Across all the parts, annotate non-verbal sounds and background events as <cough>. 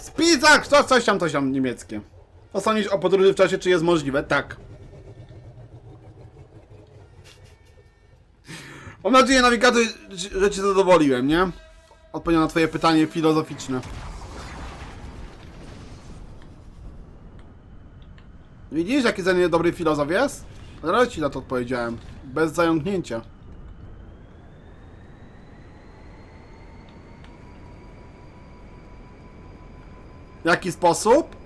Spizak! Co, coś tam, coś tam niemieckie. Co o podróży w czasie, czy jest możliwe? Tak. Mam nadzieję, nawigator, że cię zadowoliłem, nie? Odpowiedziałem na twoje pytanie filozoficzne. Widzisz, jaki za nie dobry filozof jest? Zaraz ci na to odpowiedziałem. Bez zająknięcia. W jaki sposób?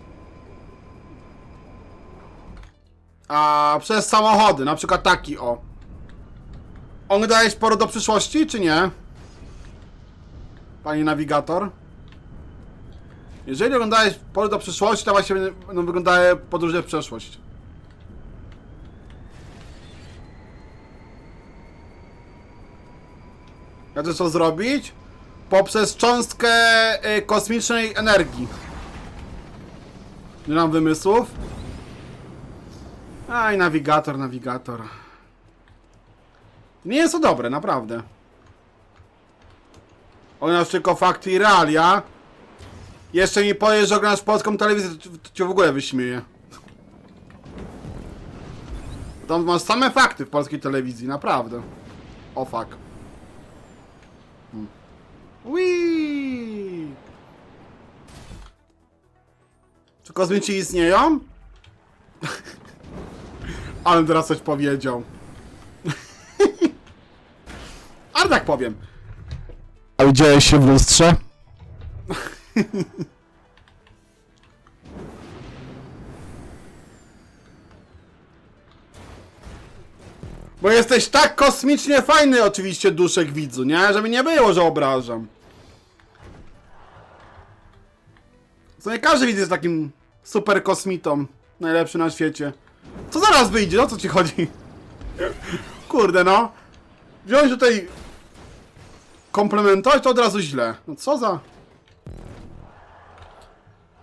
A przez samochody, na przykład taki o. On daje sporo do przyszłości, czy nie? Panie nawigator? Jeżeli oglądałeś pole do przyszłości, to właśnie będą wyglądały podróże w przeszłość. Ja to co zrobić? Poprzez cząstkę y, kosmicznej energii. Nie mam wymysłów. Aj, nawigator, nawigator. Nie jest to dobre, naprawdę. Oglądasz tylko fakty i realia. Jeszcze mi powiesz, że oglądasz polską telewizję, to, cię w ogóle wyśmieję. Tam masz same fakty w polskiej telewizji, naprawdę. O fuck. Hmm. Czy kosmici istnieją? <laughs> Ale teraz coś powiedział. <laughs> Ale tak powiem. A widziałeś się w lustrze? Bo jesteś tak kosmicznie fajny oczywiście duszek widzu, nie? Żeby nie było, że obrażam. Co nie każdy widz jest takim super kosmitą. Najlepszy na świecie. Co zaraz wyjdzie? O co ci chodzi? <laughs> Kurde no. Wziąć tutaj komplementować to od razu źle. No co za...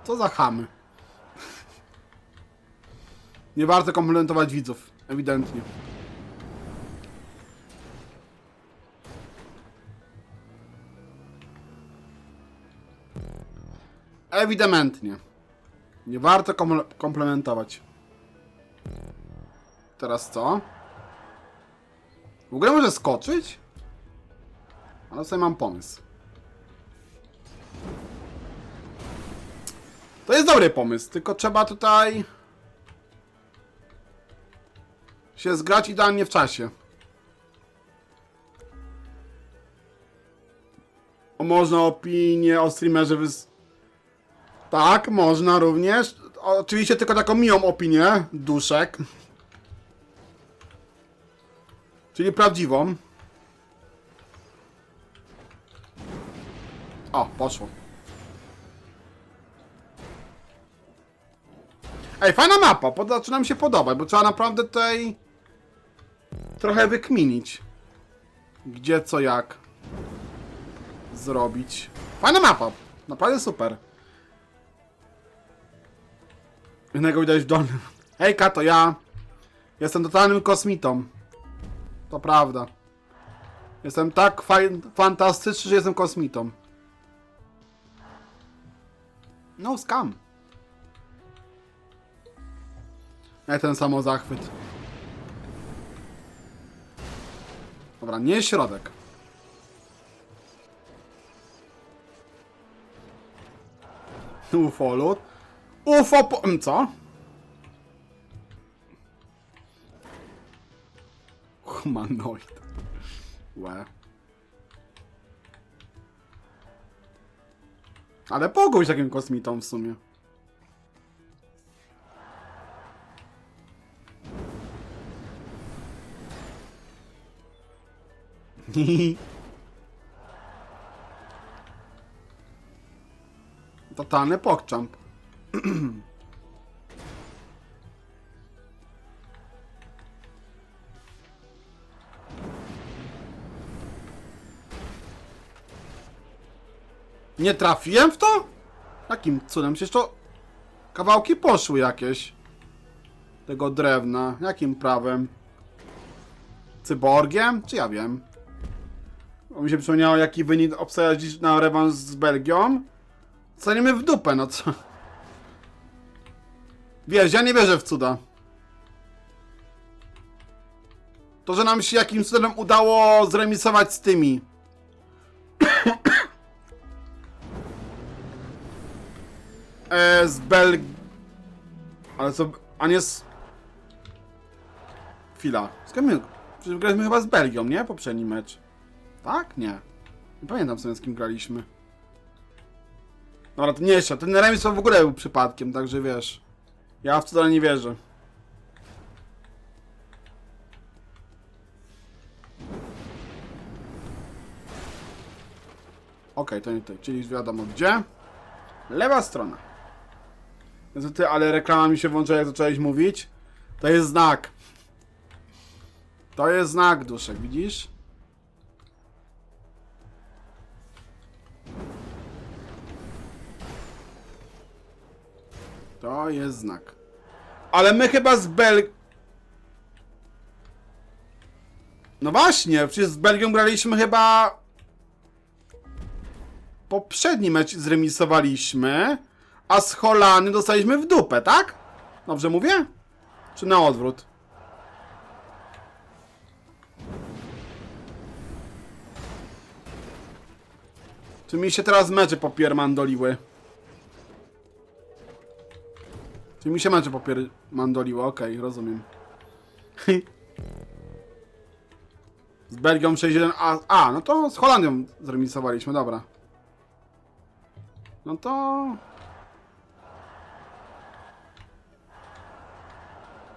Co za chamy. <laughs> Nie warto komplementować widzów. Ewidentnie. Ewidentnie. Nie warto komple- komplementować. Teraz co? W ogóle może skoczyć? Ale sobie mam pomysł. To jest dobry pomysł, tylko trzeba tutaj się zgrać idealnie w czasie. O, można opinię o streamerze wys... Tak, można również. Oczywiście tylko taką miłą opinię, duszek. Czyli prawdziwą. O, poszło. Ej, fajna mapa, zaczyna mi się podobać, bo trzeba naprawdę tutaj trochę wykminić. Gdzie, co, jak zrobić. Fajna mapa, naprawdę super. Innego widać w dolnym. Hejka, to ja. Jestem totalnym kosmitą. To prawda. Jestem tak fantastyczny, że jestem kosmitą. No scam. Jak ten samo zachwyt. Dobra, nie środek. Ufolut. UFO po... m, Co? Humanoid. Łe. Ale pogódź takim kosmitą w sumie. <laughs> Totalny pokczamp. <clears throat> Nie trafiłem w to? Jakim cudem? Przecież to kawałki poszły jakieś. Tego drewna. Jakim prawem? Cyborgiem? Czy ja wiem? Bo mi się przypomniało, jaki wynik obstawiać dziś na rewanż z Belgią. Staniemy w dupę, no co? Wiesz, ja nie wierzę w cuda. To, że nam się jakimś cudem udało zremisować z tymi. <coughs> e, z Bel... Ale co... A nie z... Chwila. Kim my... Przecież graliśmy chyba z Belgią, nie? Poprzedni mecz. Tak? Nie. Nie pamiętam sobie z kim graliśmy. Dobra, to nie jeszcze. Ten remis w ogóle był przypadkiem, także wiesz. Ja w to nie wierzę. Okej, to nie to, czyli wiadomo gdzie. Lewa strona. Jezu ty, ale reklama mi się włączyła jak zacząłeś mówić. To jest znak. To jest znak, duszek, widzisz? To jest znak. Ale my chyba z Bel... No właśnie, przecież z Belgią graliśmy chyba... Poprzedni mecz zremisowaliśmy, a z Holandią dostaliśmy w dupę, tak? Dobrze mówię? Czy na odwrót? Czy mi się teraz mecze popiermandoliły? Czy mi się mecze popiermandoliły? Okej, rozumiem. <laughs> z Belgią 6-1, a, a, no to z Holandią zremisowaliśmy, dobra. No to...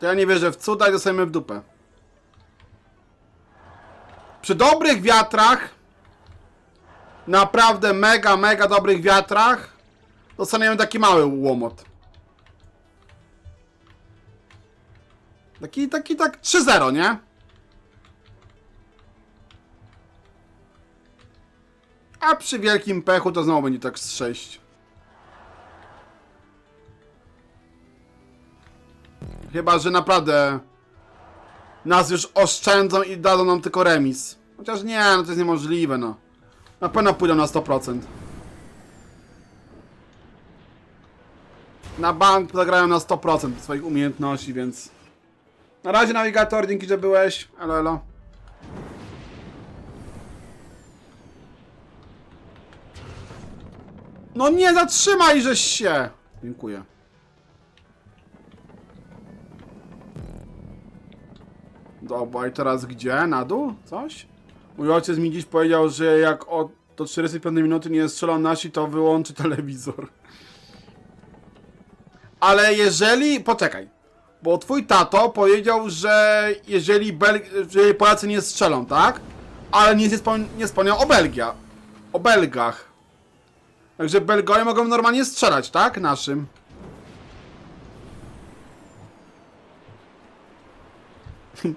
To ja nie wierzę w cuda i dostajemy w dupę. Przy dobrych wiatrach, naprawdę mega, mega dobrych wiatrach, dostaniemy taki mały łomot. Taki, taki, tak 3-0, nie? A przy wielkim pechu to znowu będzie tak z 6. Chyba, że naprawdę nas już oszczędzą i dadzą nam tylko remis. Chociaż nie, no to jest niemożliwe, no. Na pewno pójdą na 100%. Na bank zagrają na 100% swoich umiejętności, więc... Na razie nawigator, dzięki, że byłeś. Elo, elo. No nie zatrzymaj żeś się! Dziękuję. Dobra, i teraz gdzie? Na dół? Coś? Mój ojciec mi dziś powiedział, że jak od do 45 minuty nie strzelą nasi, to wyłączy telewizor. Ale jeżeli... Poczekaj. Bo twój tato powiedział, że jeżeli, Bel... jeżeli Polacy nie strzelą, tak? Ale nie, wspom... nie wspomniał o Belgia. O Belgach. Także Belgowie mogą normalnie strzelać, tak? Naszym. <laughs>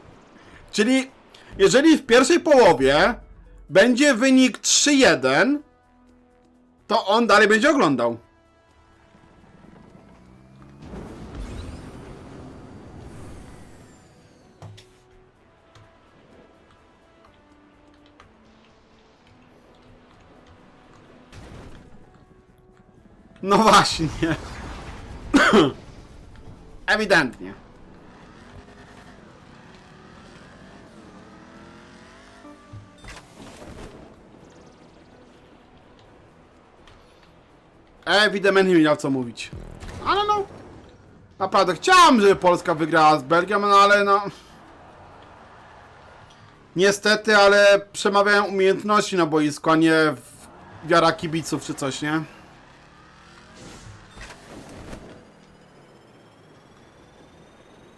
Czyli jeżeli w pierwszej połowie będzie wynik 3-1, to on dalej będzie oglądał. No właśnie. <coughs> Ewidentnie. Ewidentnie nie miał co mówić. Ale no. Naprawdę chciałem, żeby Polska wygrała z Belgią, no ale no. Niestety, ale przemawiają umiejętności na boisku, a nie wiara kibiców czy coś, nie?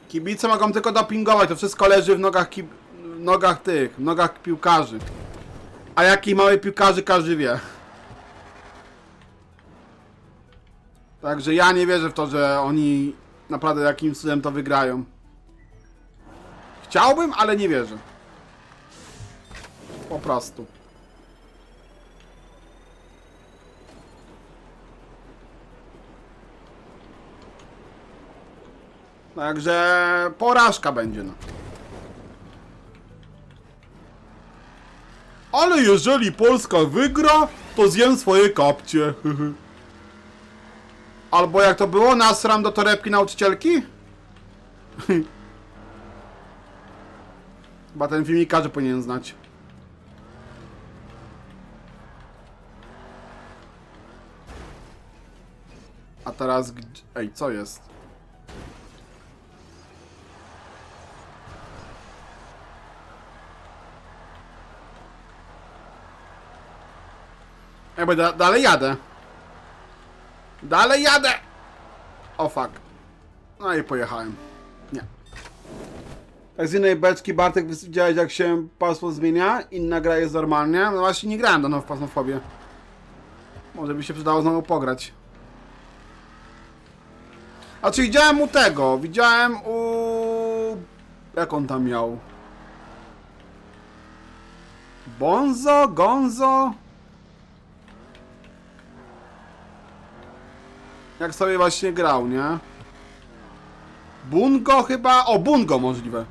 Kibice mogą tylko dopingować, to wszystko leży w nogach, w nogach tych, w nogach piłkarzy. A jakich mały piłkarzy każdy wie. Także ja nie wierzę w to, że oni naprawdę jakimś cudem to wygrają. Chciałbym, ale nie wierzę. Po prostu. Także porażka będzie, no. Ale jeżeli Polska wygra, to zjem swoje kapcie. <laughs> Albo jak to było, nasram do torebki nauczycielki? <laughs> Chyba ten filmik każdy powinien znać. A teraz gdzie... Ej, co jest? Bo da dalej jadę. Dalej jadę! O fuck. No i pojechałem. Nie. Tak z innej beczki Bartek widziałeś jak się pasmo zmienia, inna gra jest normalnie. No właśnie nie grałem dawno w pasmofobię. Może by się przydało znowu pograć. A czy widziałem u tego? Widziałem u... Jak on tam miał? Bonzo? Gonzo? Jak sobie właśnie grał, nie? Bungo chyba? O, Bungo możliwe.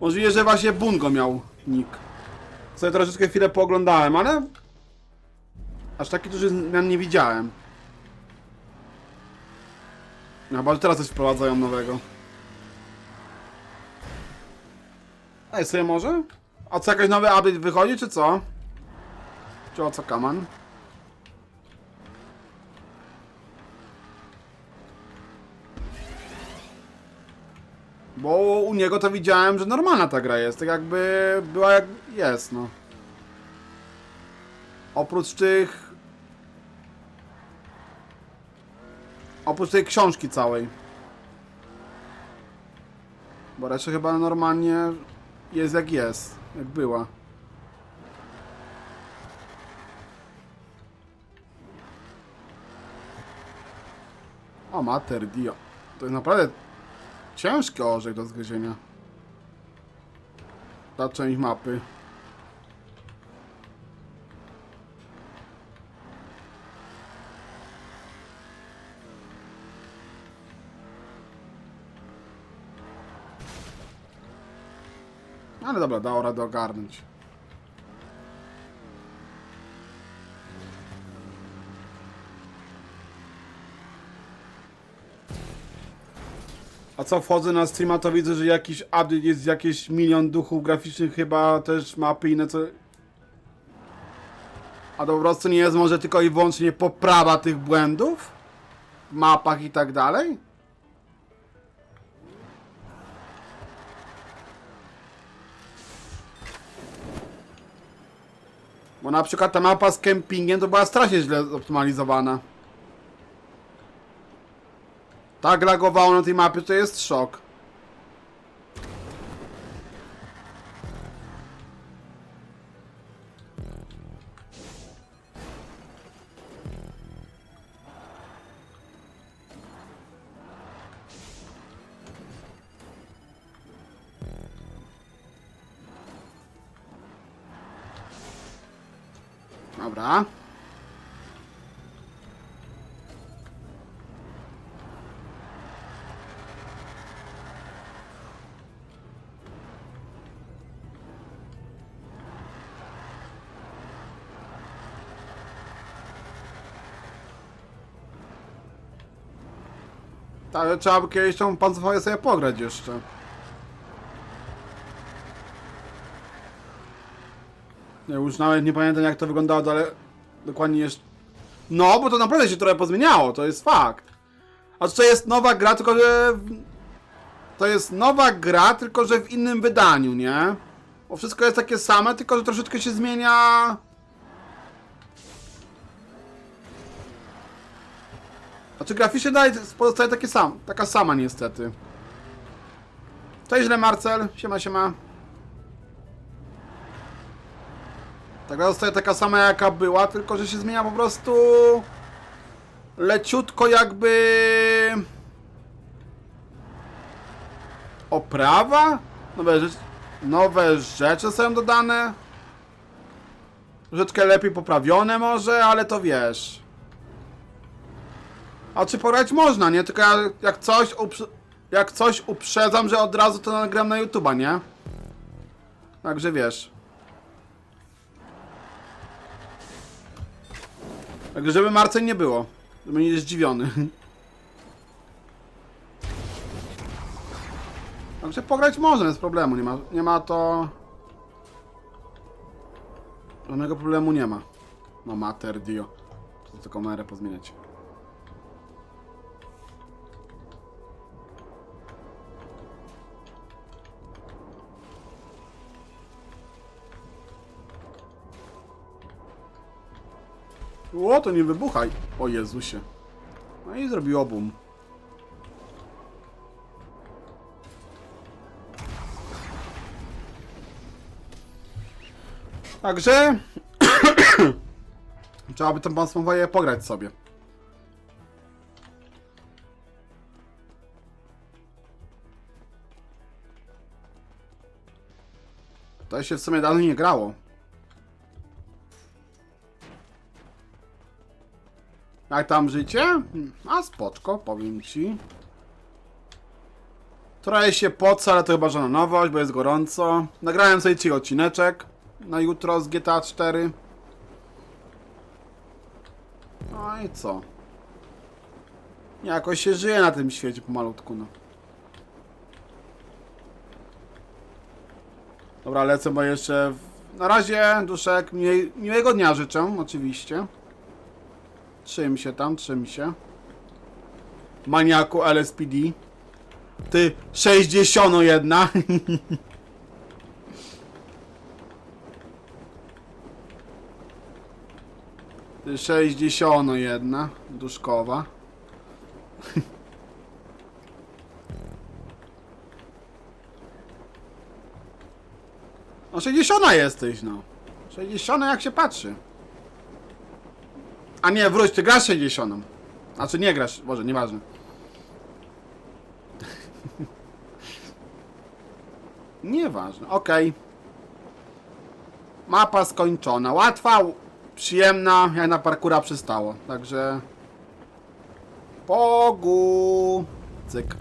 Możliwe, że właśnie Bungo miał nick. Sobie troszeczkę chwilę pooglądałem, ale... Aż taki duży zmian nie widziałem. No, chyba, że teraz coś wprowadzają nowego. Ej, sobie może? A co, jakiś nowy update wychodzi, czy co? Czy o co, kaman? Bo u niego to widziałem, że normalna ta gra jest, tak jakby była jak jest, no. Oprócz tych... Oprócz tej książki całej. Bo reszta chyba normalnie jest jak jest, jak była. O, mater dio. To jest naprawdę Ciężki orzech do zgryzienia. Ta część mapy. Ale dobra, dało radę ogarnąć. A co wchodzę na streama, to widzę, że jakiś update jest jakieś milion duchów graficznych, chyba też mapy inne co. A to po prostu nie jest może tylko i wyłącznie poprawa tych błędów w mapach i tak dalej? Bo na przykład ta mapa z kempingiem to była strasznie źle zoptymalizowana. Tak lagowało na tej mapie, to jest szok. Tak, trzeba by kiedyś tą pancerfauję sobie pograć jeszcze. Ja już nawet nie pamiętam jak to wyglądało, ale dokładnie jeszcze... No, bo to naprawdę się trochę pozmieniało, to jest fakt. A to jest nowa gra, tylko że... To jest nowa gra, tylko że w innym wydaniu, nie? Bo wszystko jest takie same, tylko że troszeczkę się zmienia... Znaczy graficznie dalej pozostaje takie sam, taka sama niestety. Cześć źle Marcel, siema siema. Ta gra zostaje taka sama jaka była, tylko że się zmienia po prostu leciutko jakby oprawa? Nowe rzeczy, nowe rzeczy są dodane. Troszeczkę lepiej poprawione może, ale to wiesz. A czy pograć można, nie? Tylko ja, jak coś uprze- jak coś uprzedzam, że od razu to nagram na YouTube'a, nie? Także wiesz. Także żeby Marcel nie było. Żeby nie jest zdziwiony. <laughs> Także pograć można, bez problemu. Nie ma, nie ma to... Żadnego problemu nie ma. No mater dio. Chcę tylko kamerę pozmieniać. O, to nie wybuchaj. O Jezusie. No i zrobiło boom. Także... <coughs> Trzeba by tą woję pograć sobie. To się w sumie dawno nie grało. Jak tam życie? A spoczko, powiem ci. Trochę się poca, ale to chyba żadna nowość, bo jest gorąco. Nagrałem sobie dzisiaj odcineczek na jutro z GTA 4. No i co? Jakoś się żyje na tym świecie pomalutku, no. Dobra, lecę, bo jeszcze... W... Na razie, duszek, miłego dnia życzę, oczywiście. Trzym się tam, trzym się. Maniaku LSPD. Ty, 61. <laughs> Ty, 61. Duszkowa. <laughs> No 60 jesteś, no. 60 jak się patrzy. A nie, wróć, ty grasz 60. Znaczy nie grasz, może nieważne. Nieważne, okej. Mapa skończona. Łatwa, przyjemna, jak na parkura przystało. Także... Pogu... Cyk.